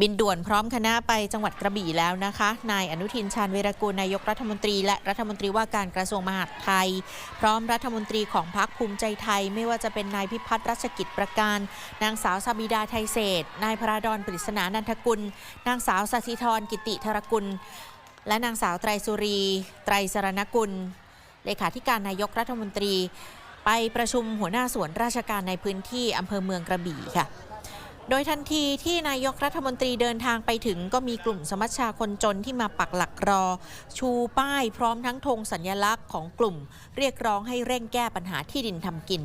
บินด่วนพร้อมคณะไปจังหวัดกระบี่แล้วนะคะ นายอนุทินชาญวรกูลนายกรัฐมนตรี และรัฐมนตรีว่าการกระทรวงมหาดไทย พร้อมรัฐมนตรีของพรรคภูมิใจไทย ไม่ว่าจะเป็นนายพิพัฒน์รัชกิจประการ นางสาวสาบิดาไทยเศษนายพระดอนปริศนานันทกุล นางสาวสัธิธรกิติธรกุล และนางสาวไตรสุรี ไตรสรณกุล เลขาธิการนายกรัฐมนตรี ไปประชุมหัวหน้าส่วนราชการในพื้นที่อำเภอเมืองกระบี่ค่ะ โดยทันทีที่นายกรัฐมนตรีเดินทางไปถึงก็มีกลุ่มสมัชชาคนจนที่มาปักหลักรอ ชูป้ายพร้อมทั้งธงสัญลักษณ์ของกลุ่ม เรียกร้องให้เร่งแก้ปัญหาที่ดินทำกิน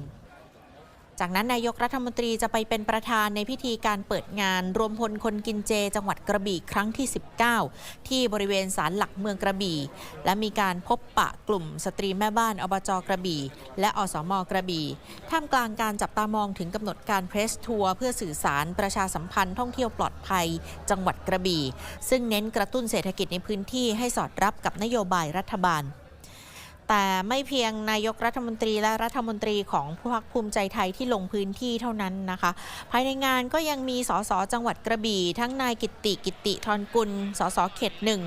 จากนั้นนายกรัฐมนตรีจะไปเป็นประธานในพิธีการเปิดงาน รวมพลคนกินเจ จังหวัดกระบี่ครั้งที่ 19 ที่บริเวณศาลหลักเมืองกระบี่ และมีการพบปะกลุ่มสตรีแม่บ้านอบจกระบี่ และอสมกระบี่ ท่ามกลางการจับตามองถึงกำหนดการเพรสทัวร์เพื่อสื่อสารประชาสัมพันธ์ท่องเที่ยวปลอดภัย จังหวัดกระบี่ ซึ่งเน้นกระตุ้นเศรษฐกิจในพื้นที่ให้สอดรับกับนโยบายรัฐบาล แต่ไม่เพียงนายกรัฐมนตรีและรัฐมนตรีของพรรคภูมิใจไทยที่ลงพื้นที่เท่านั้นนะคะ ภายในงานก็ยังมีสสจังหวัดกระบี่ ทั้งนายกิติกิติทรกุลสสเขตหนึ่ง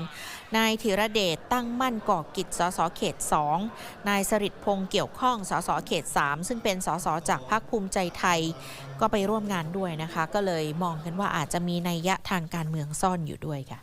นายธีระเดชตั้งมั่นก่อกิจสสเขต 2 นายสริดพงษ์เกี่ยวข้องสสเขต 3 ซึ่งเป็นสสจากพรรคภูมิใจไทย ก็ไปร่วมงานด้วยนะคะ ก็เลยมองกันว่าอาจจะมีนัยยะทางการเมืองซ่อนอยู่ด้วยค่ะ